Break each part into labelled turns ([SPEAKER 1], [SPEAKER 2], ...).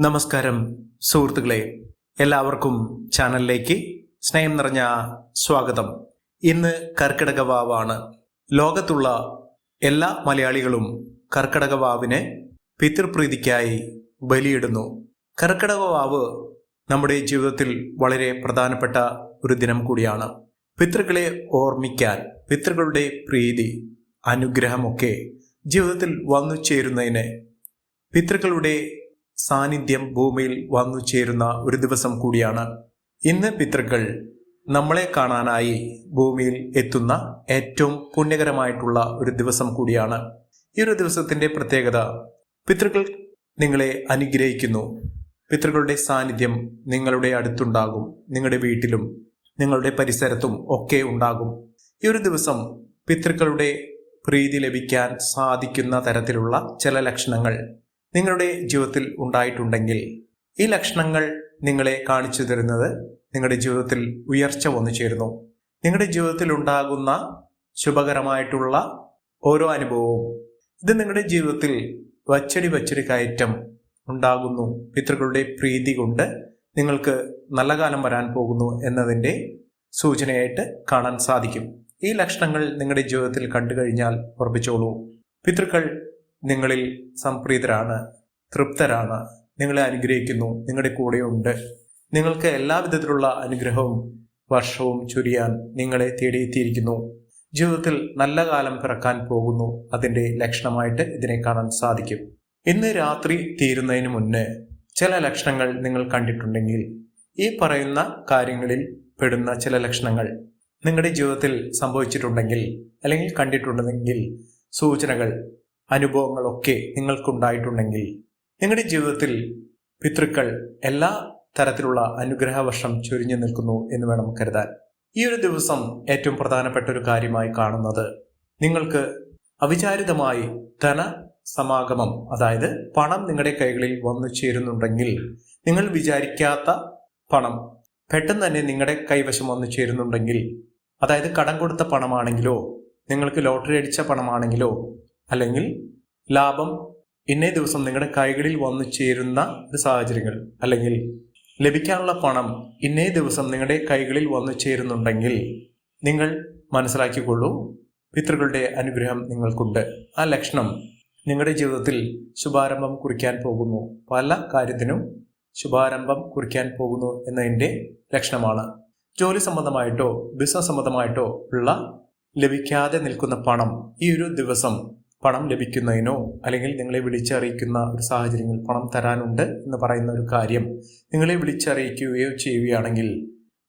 [SPEAKER 1] നമസ്കാരം സുഹൃത്തുക്കളെ. എല്ലാവർക്കും ചാനലിലേക്ക് സ്നേഹം നിറഞ്ഞ സ്വാഗതം. ഇന്ന് കർക്കിടക വാവാണ്. ലോകത്തുള്ള എല്ലാ മലയാളികളും കർക്കിടക വാവിനെ പിതൃപ്രീതിക്കായി ബലിയിടുന്നു. കർക്കിടക വാവ് നമ്മുടെ ജീവിതത്തിൽ വളരെ പ്രധാനപ്പെട്ട ഒരു ദിനം കൂടിയാണ്. പിതൃക്കളെ ഓർമ്മിക്കാൻ പിതൃക്കളുടെ പ്രീതി അനുഗ്രഹമൊക്കെ ജീവിതത്തിൽ വന്നു ചേരുന്നതിന് പിതൃക്കളുടെ സാന്നിധ്യം ഭൂമിയിൽ വന്നു ചേരുന്ന ഒരു ദിവസം കൂടിയാണ്. ഇന്ന് പിതൃക്കൾ നമ്മളെ കാണാനായി ഭൂമിയിൽ എത്തുന്ന ഏറ്റവും പുണ്യകരമായിട്ടുള്ള ഒരു ദിവസം കൂടിയാണ്. ഈ ഒരു ദിവസത്തിന്റെ പ്രത്യേകത പിതൃക്കൾ നിങ്ങളെ അനുഗ്രഹിക്കുന്നു. പിതൃക്കളുടെ സാന്നിധ്യം നിങ്ങളുടെ അടുത്തുണ്ടാകും നിങ്ങളുടെ വീട്ടിലും നിങ്ങളുടെ പരിസരത്തും ഒക്കെ ഉണ്ടാകും. ഈ ഒരു ദിവസം പിതൃക്കളുടെ പ്രീതി ലഭിക്കാൻ സാധിക്കുന്ന തരത്തിലുള്ള ചില ലക്ഷണങ്ങൾ. നിങ്ങളുടെ ജീവിതത്തിൽ ഉണ്ടായിട്ടുണ്ടെങ്കിൽ ഈ ലക്ഷണങ്ങൾ നിങ്ങളെ കാണിച്ചു തരുന്നത് നിങ്ങളുടെ ജീവിതത്തിൽ ഉയർച്ച വന്നു ചേരുന്നു. നിങ്ങളുടെ ജീവിതത്തിൽ ഉണ്ടാകുന്ന ശുഭകരമായിട്ടുള്ള ഓരോ അനുഭവവും ഇത് നിങ്ങളുടെ ജീവിതത്തിൽ വച്ചടി വച്ചടി കയറ്റം ഉണ്ടാകുന്നു. പിതൃക്കളുടെ പ്രീതി കൊണ്ട് നിങ്ങൾക്ക് നല്ല കാലം വരാൻ പോകുന്നു എന്നതിന്റെ സൂചനയായിട്ട് കാണാൻ സാധിക്കും. ഈ ലക്ഷണങ്ങൾ നിങ്ങളുടെ ജീവിതത്തിൽ കണ്ടു കഴിഞ്ഞാൽ ഉറപ്പിച്ചോളൂ. പിതൃക്കൾ നിങ്ങളിൽ സംപ്രീതരാണ് തൃപ്തരാണ് നിങ്ങളെ അനുഗ്രഹിക്കുന്നു നിങ്ങളുടെ കൂടെയുണ്ട്. നിങ്ങൾക്ക് എല്ലാ വിധത്തിലുള്ള അനുഗ്രഹവും വർഷവും ചൊരിയാൻ നിങ്ങളെ തേടിയെത്തിയിരിക്കുന്നു. ജീവിതത്തിൽ നല്ല കാലം പിറക്കാൻ പോകുന്നു അതിന്റെ ലക്ഷണമായിട്ട് ഇതിനെ കാണാൻ സാധിക്കും. ഇന്ന് രാത്രി തീരുന്നതിന് മുന്നേ ചില ലക്ഷണങ്ങൾ നിങ്ങൾ കണ്ടിട്ടുണ്ടെങ്കിൽ ഈ പറയുന്ന കാര്യങ്ങളിൽ പെടുന്ന ചില ലക്ഷണങ്ങൾ നിങ്ങളുടെ ജീവിതത്തിൽ സംഭവിച്ചിട്ടുണ്ടെങ്കിൽ അല്ലെങ്കിൽ കണ്ടിട്ടുണ്ടെങ്കിൽ സൂചനകൾ അനുഭവങ്ങളൊക്കെ നിങ്ങൾക്കുണ്ടായിട്ടുണ്ടെങ്കിൽ നിങ്ങളുടെ ജീവിതത്തിൽ പിതൃക്കൾ എല്ലാ തരത്തിലുള്ള അനുഗ്രഹവർഷം ചൊരിഞ്ഞു നിൽക്കുന്നു എന്ന് വേണം കരുതാൻ. ഈ ഒരു ദിവസം ഏറ്റവും പ്രധാനപ്പെട്ട ഒരു കാര്യമായി കാണുന്നത് നിങ്ങൾക്ക് അവിചാരിതമായി ധന സമാഗമം അതായത് പണം നിങ്ങളുടെ കൈകളിൽ വന്നു ചേരുന്നുണ്ടെങ്കിൽ നിങ്ങൾ വിചാരിക്കാത്ത പണം പെട്ടെന്ന് തന്നെ നിങ്ങളുടെ കൈവശം വന്നു ചേരുന്നുണ്ടെങ്കിൽ അതായത് കടം കൊടുത്ത പണമാണെങ്കിലോ നിങ്ങൾക്ക് ലോട്ടറി അടിച്ച പണമാണെങ്കിലോ അല്ലെങ്കിൽ ലാഭം ഇന്നേ ദിവസം നിങ്ങളുടെ കൈകളിൽ വന്നു ചേരുന്ന ഒരു സാഹചര്യങ്ങൾ അല്ലെങ്കിൽ ലഭിക്കാനുള്ള പണം ഇന്നേ ദിവസം നിങ്ങളുടെ കൈകളിൽ വന്നു ചേരുന്നുണ്ടെങ്കിൽ നിങ്ങൾ മനസ്സിലാക്കിക്കൊള്ളൂ പിതൃകളുടെ അനുഗ്രഹം നിങ്ങൾക്കുണ്ട്. ആ ലക്ഷണം നിങ്ങളുടെ ജീവിതത്തിൽ ശുഭാരംഭം കുറിക്കാൻ പോകുന്നു. പല കാര്യത്തിനും ശുഭാരംഭം കുറിക്കാൻ പോകുന്നു എന്നതിന്റെ ലക്ഷണമാണ്. ജോലി സംബന്ധമായിട്ടോ ബിസിനസ് സംബന്ധമായിട്ടോ ഉള്ള ലഭിക്കാതെ നിൽക്കുന്ന പണം ഈ ഒരു ദിവസം പണം ലഭിക്കുന്നതിനോ അല്ലെങ്കിൽ നിങ്ങളെ വിളിച്ചറിയിക്കുന്ന ഒരു സാഹചര്യങ്ങൾ പണം തരാനുണ്ട് എന്ന് പറയുന്ന ഒരു കാര്യം നിങ്ങളെ വിളിച്ചറിയിക്കുകയോ ചെയ്യുകയാണെങ്കിൽ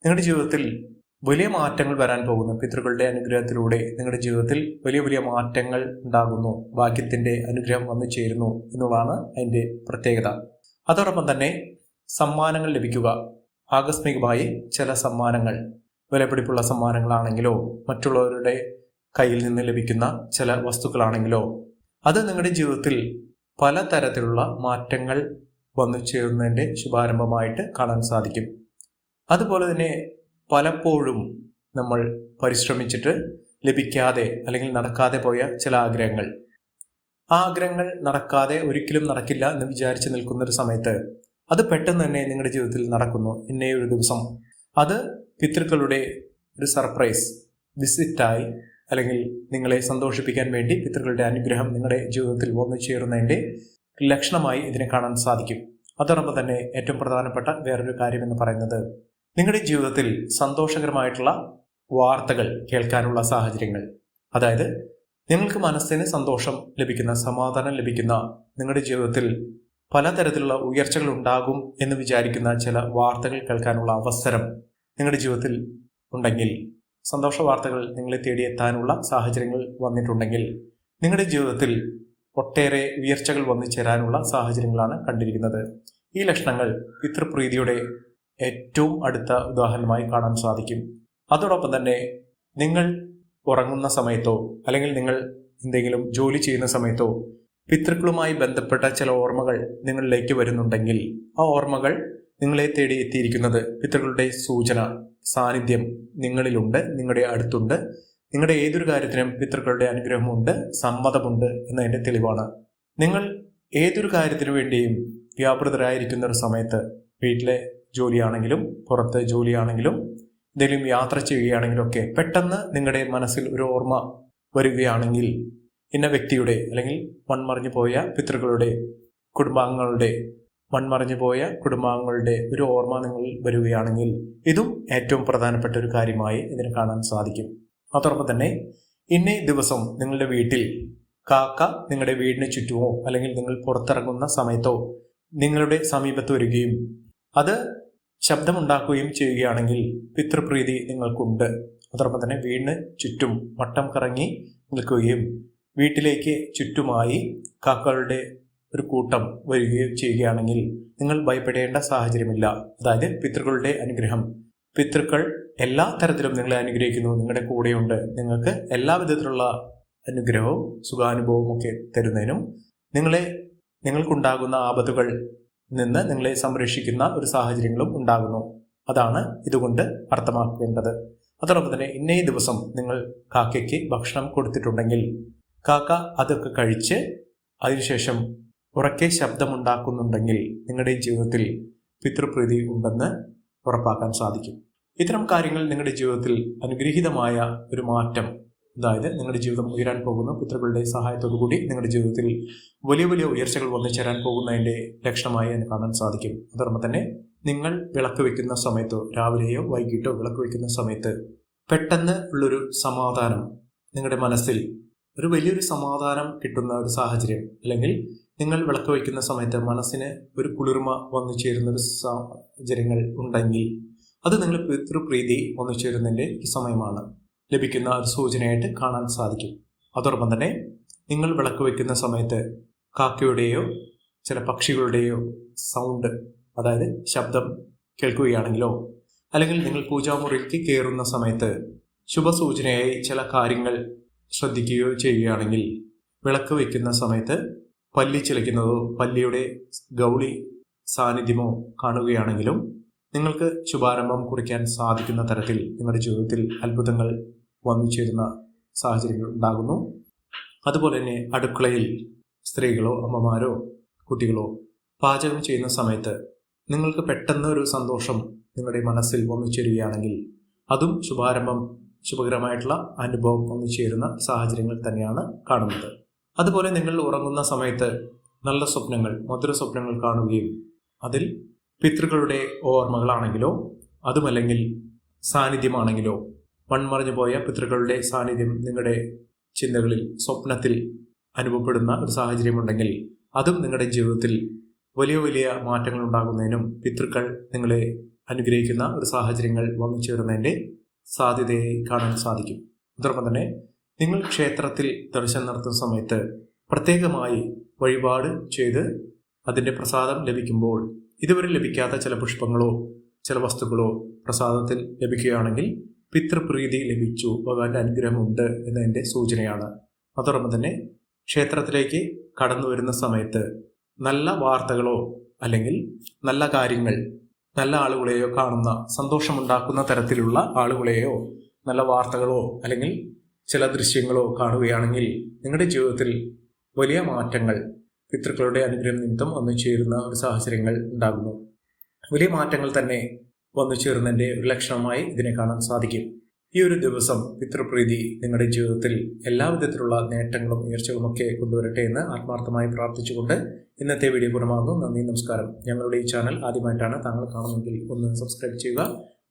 [SPEAKER 1] നിങ്ങളുടെ ജീവിതത്തിൽ വലിയ മാറ്റങ്ങൾ വരാൻ പോകുന്നു. പിതൃക്കളുടെ അനുഗ്രഹത്തിലൂടെ നിങ്ങളുടെ ജീവിതത്തിൽ വലിയ വലിയ മാറ്റങ്ങൾ ഉണ്ടാകുന്നു. ഭാഗ്യത്തിന്റെ അനുഗ്രഹം വന്നു ചേരുന്നു എന്നുള്ളതാണ് അതിന്റെ പ്രത്യേകത. അതോടൊപ്പം തന്നെ സമ്മാനങ്ങൾ ലഭിക്കുക. ആകസ്മികമായി ചില സമ്മാനങ്ങൾ വിലപിടിപ്പുള്ള സമ്മാനങ്ങളാണെങ്കിലോ മറ്റുള്ളവരുടെ കയ്യിൽ നിന്ന് ലഭിക്കുന്ന ചില വസ്തുക്കളാണെങ്കിലോ അത് നിങ്ങളുടെ ജീവിതത്തിൽ പലതരത്തിലുള്ള മാറ്റങ്ങൾ വന്നു ചേരുന്നതിന്റെ ശുഭാരംഭമായിട്ട് കാണാൻ സാധിക്കും. അതുപോലെ തന്നെ പലപ്പോഴും നമ്മൾ പരിശ്രമിച്ചിട്ട് ലഭിക്കാതെ അല്ലെങ്കിൽ നടക്കാതെ പോയ ചില ആഗ്രഹങ്ങൾ. ആ ആഗ്രഹങ്ങൾ നടക്കാതെ ഒരിക്കലും നടക്കില്ല എന്ന് വിചാരിച്ച് നിൽക്കുന്ന ഒരു സമയത്ത് അത് പെട്ടെന്ന് തന്നെ നിങ്ങളുടെ ജീവിതത്തിൽ നടക്കുന്നു. ഇന്നേ ഒരു ദിവസം. അത് പിതൃക്കളുടെ ഒരു സർപ്രൈസ് വിസിറ്റായി അല്ലെങ്കിൽ നിങ്ങളെ സന്തോഷിപ്പിക്കാൻ വേണ്ടി പിതൃക്കളുടെ അനുഗ്രഹം നിങ്ങളുടെ ജീവിതത്തിൽ വന്നു ചേരുന്നതിന്റെ ലക്ഷണമായി ഇതിനെ കാണാൻ സാധിക്കും. അതോടൊപ്പം തന്നെ ഏറ്റവും പ്രധാനപ്പെട്ട വേറൊരു കാര്യം എന്ന് പറയുന്നത് നിങ്ങളുടെ ജീവിതത്തിൽ സന്തോഷകരമായിട്ടുള്ള വാർത്തകൾ കേൾക്കാനുള്ള സാഹചര്യങ്ങൾ. അതായത് നിങ്ങൾക്ക് മനസ്സിന് സന്തോഷം ലഭിക്കുന്ന സമാധാനം ലഭിക്കുന്ന നിങ്ങളുടെ ജീവിതത്തിൽ പലതരത്തിലുള്ള ഉയർച്ചകൾ ഉണ്ടാകും എന്ന് വിചാരിക്കുന്ന ചില വാർത്തകൾ കേൾക്കാനുള്ള അവസരം നിങ്ങളുടെ ജീവിതത്തിൽ ഉണ്ടെങ്കിൽ സന്തോഷ വാർത്തകൾ നിങ്ങളെ തേടിയെത്താനുള്ള സാഹചര്യങ്ങൾ വന്നിട്ടുണ്ടെങ്കിൽ നിങ്ങളുടെ ജീവിതത്തിൽ ഒട്ടേറെ ഉയർച്ചകൾ വന്നു ചേരാനുള്ള സാഹചര്യങ്ങളാണ് കണ്ടിരിക്കുന്നത്. ഈ ലക്ഷണങ്ങൾ പിതൃപ്രീതിയുടെ ഏറ്റവും അടുത്ത ഉദാഹരണമായി കാണാൻ സാധിക്കും. അതോടൊപ്പം തന്നെ നിങ്ങൾ ഉറങ്ങുന്ന സമയത്തോ അല്ലെങ്കിൽ നിങ്ങൾ എന്തെങ്കിലും ജോലി ചെയ്യുന്ന സമയത്തോ പിതൃക്കളുമായി ബന്ധപ്പെട്ട ചില ഓർമ്മകൾ നിങ്ങളിലേക്ക് വരുന്നുണ്ടെങ്കിൽ ആ ഓർമ്മകൾ നിങ്ങളെ തേടി എത്തിയിരിക്കുന്നത് പിതൃക്കളുടെ സൂചന സാന്നിധ്യം നിങ്ങളിലുണ്ട് നിങ്ങളുടെ അടുത്തുണ്ട്. നിങ്ങളുടെ ഏതൊരു കാര്യത്തിനും പിതൃക്കളുടെ അനുഗ്രഹമുണ്ട് സമ്മതമുണ്ട് എന്നതിന്റെ തെളിവാണ്. നിങ്ങൾ ഏതൊരു കാര്യത്തിനു വേണ്ടിയും വ്യാപൃതരായിരിക്കുന്ന ഒരു സമയത്ത് വീട്ടിലെ ജോലിയാണെങ്കിലും പുറത്തെ ജോലിയാണെങ്കിലും എന്തെങ്കിലും യാത്ര ചെയ്യുകയാണെങ്കിലും ഒക്കെ പെട്ടെന്ന് നിങ്ങളുടെ മനസ്സിൽ ഒരു ഓർമ്മ വരികയാണെങ്കിൽ ഇന്ന വ്യക്തിയുടെ അല്ലെങ്കിൽ മൺമറിഞ്ഞു പോയ പിതൃക്കളുടെ കുടുംബാംഗങ്ങളുടെ മൺമറിഞ്ഞു പോയ കുടുംബാംഗങ്ങളുടെ ഒരു ഓർമ്മ നിങ്ങൾ വരികയാണെങ്കിൽ ഇതും ഏറ്റവും പ്രധാനപ്പെട്ട ഒരു കാര്യമായി ഇതിനെ കാണാൻ സാധിക്കും. അതോടൊപ്പം തന്നെ ഇന്നേ ദിവസം നിങ്ങളുടെ വീട്ടിൽ കാക്ക നിങ്ങളുടെ വീടിന് ചുറ്റുമോ അല്ലെങ്കിൽ നിങ്ങൾ പുറത്തിറങ്ങുന്ന സമയത്തോ നിങ്ങളുടെ സമീപത്ത് വരികയും അത് ശബ്ദമുണ്ടാക്കുകയും ചെയ്യുകയാണെങ്കിൽ പിതൃപ്രീതി നിങ്ങൾക്കുണ്ട്. അതോടൊപ്പം തന്നെ വീടിന് ചുറ്റും വട്ടം കറങ്ങി നിൽക്കുകയും വീട്ടിലേക്ക് ചുറ്റുമായി കാക്കകളുടെ ഒരു കൂട്ടം വരികയും ചെയ്യുകയാണെങ്കിൽ നിങ്ങൾ ഭയപ്പെടേണ്ട സാഹചര്യമില്ല. അതായത് പിതൃക്കളുടെ അനുഗ്രഹം. പിതൃക്കൾ എല്ലാ തരത്തിലും നിങ്ങളെ അനുഗ്രഹിക്കുന്നു. നിങ്ങളുടെ കൂടെയുണ്ട്. നിങ്ങൾക്ക് എല്ലാ വിധത്തിലുള്ള അനുഗ്രഹവും സുഖാനുഭവവും ഒക്കെ തരുന്നതിനും നിങ്ങളെ നിങ്ങൾക്കുണ്ടാകുന്ന ആപത്തുകൾ നിന്ന് നിങ്ങളെ സംരക്ഷിക്കുന്ന ഒരു സാഹചര്യങ്ങളും ഉണ്ടാകുന്നു. അതാണ് ഇതുകൊണ്ട് അർത്ഥമാക്കേണ്ടത്. അതോടൊപ്പം തന്നെ ഇന്നേ ദിവസം നിങ്ങൾ കാക്കയ്ക്ക് ഭക്ഷണം കൊടുത്തിട്ടുണ്ടെങ്കിൽ കാക്ക അതൊക്കെ കഴിച്ച് അതിനുശേഷം ഉറക്കെ ശബ്ദമുണ്ടാക്കുന്നുണ്ടെങ്കിൽ നിങ്ങളുടെ ജീവിതത്തിൽ പിതൃപ്രീതി ഉണ്ടെന്ന് ഉറപ്പാക്കാൻ സാധിക്കും. ഇത്തരം കാര്യങ്ങൾ നിങ്ങളുടെ ജീവിതത്തിൽ അനുഗ്രഹീതമായ ഒരു മാറ്റം അതായത് നിങ്ങളുടെ ജീവിതം ഉയരാൻ പോകുന്ന പിതൃക്കളുടെ സഹായത്തോടു കൂടി നിങ്ങളുടെ ജീവിതത്തിൽ വലിയ വലിയ ഉയർച്ചകൾ വന്നു ചേരാൻ പോകുന്നതിന്റെ ലക്ഷണമായി അതിന് കാണാൻ സാധിക്കും. അതോടൊപ്പം തന്നെ നിങ്ങൾ വിളക്ക് വെക്കുന്ന സമയത്തോ രാവിലെയോ വൈകിട്ടോ വിളക്ക് വെക്കുന്ന സമയത്ത് പെട്ടെന്ന് ഉള്ളൊരു സമാധാനം നിങ്ങളുടെ മനസ്സിൽ ഒരു വലിയൊരു സമാധാനം കിട്ടുന്ന ഒരു സാഹചര്യം അല്ലെങ്കിൽ നിങ്ങൾ വിളക്ക് വയ്ക്കുന്ന സമയത്ത് മനസ്സിന് ഒരു കുളിർമ വന്നു ചേരുന്ന ഒരു സാഹചര്യങ്ങൾ ഉണ്ടെങ്കിൽ അത് നിങ്ങൾ പിതൃപ്രീതി വന്നു ചേരുന്നതിന്റെ ഒരു സമയമാണ്. ലഭിക്കുന്ന ഒരു സൂചനയായിട്ട് കാണാൻ സാധിക്കും. അതോടൊപ്പം തന്നെ നിങ്ങൾ വിളക്ക് വയ്ക്കുന്ന സമയത്ത് കാക്കയുടെയോ ചില പക്ഷികളുടെയോ സൗണ്ട് അതായത് ശബ്ദം കേൾക്കുകയാണെങ്കിലോ അല്ലെങ്കിൽ നിങ്ങൾ പൂജാമുറിക്ക് കയറുന്ന സമയത്ത് ശുഭസൂചനയായി ചില കാര്യങ്ങൾ ശ്രദ്ധിക്കുകയോ ചെയ്യുകയാണെങ്കിൽ വിളക്ക് വയ്ക്കുന്ന സമയത്ത് പല്ലി ചിലയ്ക്കുന്നതോ പല്ലിയുടെ ഗൗളി സാന്നിധ്യമോ കാണുകയാണെങ്കിലും നിങ്ങൾക്ക് ശുഭാരംഭം കുറിക്കാൻ സാധിക്കുന്ന തരത്തിൽ നിങ്ങളുടെ ജീവിതത്തിൽ അത്ഭുതങ്ങൾ വന്നു ചേരുന്ന സാഹചര്യങ്ങൾ ഉണ്ടാകുന്നു. അതുപോലെ തന്നെ അടുക്കളയിൽ സ്ത്രീകളോ അമ്മമാരോ കുട്ടികളോ പാചകം ചെയ്യുന്ന സമയത്ത് നിങ്ങൾക്ക് പെട്ടെന്ന് ഒരു സന്തോഷം നിങ്ങളുടെ മനസ്സിൽ വന്നു ചേരുകയാണെങ്കിൽ അതും ശുഭാരംഭം ശുഭകരമായിട്ടുള്ള അനുഭവം വന്നു ചേരുന്ന സാഹചര്യങ്ങൾ തന്നെയാണ് കാണുന്നത്. അതുപോലെ നിങ്ങൾ ഉറങ്ങുന്ന സമയത്ത് നല്ല സ്വപ്നങ്ങൾ മധുര സ്വപ്നങ്ങൾ കാണുകയും അതിൽ പിതൃക്കളുടെ ഓർമ്മകളാണെങ്കിലോ അതുമല്ലെങ്കിൽ സാന്നിധ്യമാണെങ്കിലോ മൺമറിഞ്ഞു പോയ പിതൃക്കളുടെ സാന്നിധ്യം നിങ്ങളുടെ ചിന്തകളിൽ സ്വപ്നത്തിൽ അനുഭവപ്പെടുന്ന ഒരു സാഹചര്യമുണ്ടെങ്കിൽ അതും നിങ്ങളുടെ ജീവിതത്തിൽ വലിയ വലിയ മാറ്റങ്ങൾ ഉണ്ടാകുന്നതിനും പിതൃക്കൾ നിങ്ങളെ അനുഗ്രഹിക്കുന്ന ഒരു സാഹചര്യങ്ങൾ വന്നു ചേരുന്നതിന്റെ സാധ്യതയെ കാണാൻ സാധിക്കും. അതോടൊപ്പം തന്നെ നിങ്ങൾ ക്ഷേത്രത്തിൽ ദർശനം നടത്തുന്ന സമയത്ത് പ്രത്യേകമായി വഴിപാട് ചെയ്ത് അതിന്റെ പ്രസാദം ലഭിക്കുമ്പോൾ ഇതുവരെ ലഭിക്കാത്ത ചില പുഷ്പങ്ങളോ ചില വസ്തുക്കളോ പ്രസാദത്തിൽ ലഭിക്കുകയാണെങ്കിൽ പിതൃപ്രീതി ലഭിച്ചു ഭഗവാന്റെ അനുഗ്രഹമുണ്ട് എന്നതിന്റെ സൂചനയാണ്. അതോടൊപ്പം തന്നെ ക്ഷേത്രത്തിലേക്ക് കടന്നു വരുന്ന സമയത്ത് നല്ല വാർത്തകളോ അല്ലെങ്കിൽ നല്ല കാര്യങ്ങൾ നല്ല ആളുകളെയോ കാണുന്ന സന്തോഷമുണ്ടാക്കുന്ന തരത്തിലുള്ള ആളുകളെയോ നല്ല വാർത്തകളോ അല്ലെങ്കിൽ ചില ദൃശ്യങ്ങളോ കാണുകയാണെങ്കിൽ നിങ്ങളുടെ ജീവിതത്തിൽ വലിയ മാറ്റങ്ങൾ പിതൃക്കളുടെ അനുഗ്രഹം നിമിത്തം വന്നു ചേരുന്ന ഒരു സാഹചര്യങ്ങൾ ഉണ്ടാകുന്നു. വലിയ മാറ്റങ്ങൾ തന്നെ വന്നു ചേരുന്നതിന്റെ ഒരു ലക്ഷണമായി ഇതിനെ കാണാൻ സാധിക്കും. ഈ ഒരു ദിവസം പിതൃപ്രീതി നിങ്ങളുടെ ജീവിതത്തിൽ എല്ലാ വിധത്തിലുള്ള നേട്ടങ്ങളും ഉയർച്ചകളും ഒക്കെ കൊണ്ടുവരട്ടെ എന്ന് ആത്മാർത്ഥമായി പ്രാർത്ഥിച്ചുകൊണ്ട് ഇന്നത്തെ വീഡിയോ പൂർണമാകുന്നു. നന്ദി നമസ്കാരം. ഞങ്ങളുടെ ഈ ചാനൽ ആദ്യമായിട്ടാണ് താങ്കൾ കാണുമെങ്കിൽ ഒന്ന് സബ്സ്ക്രൈബ് ചെയ്യുക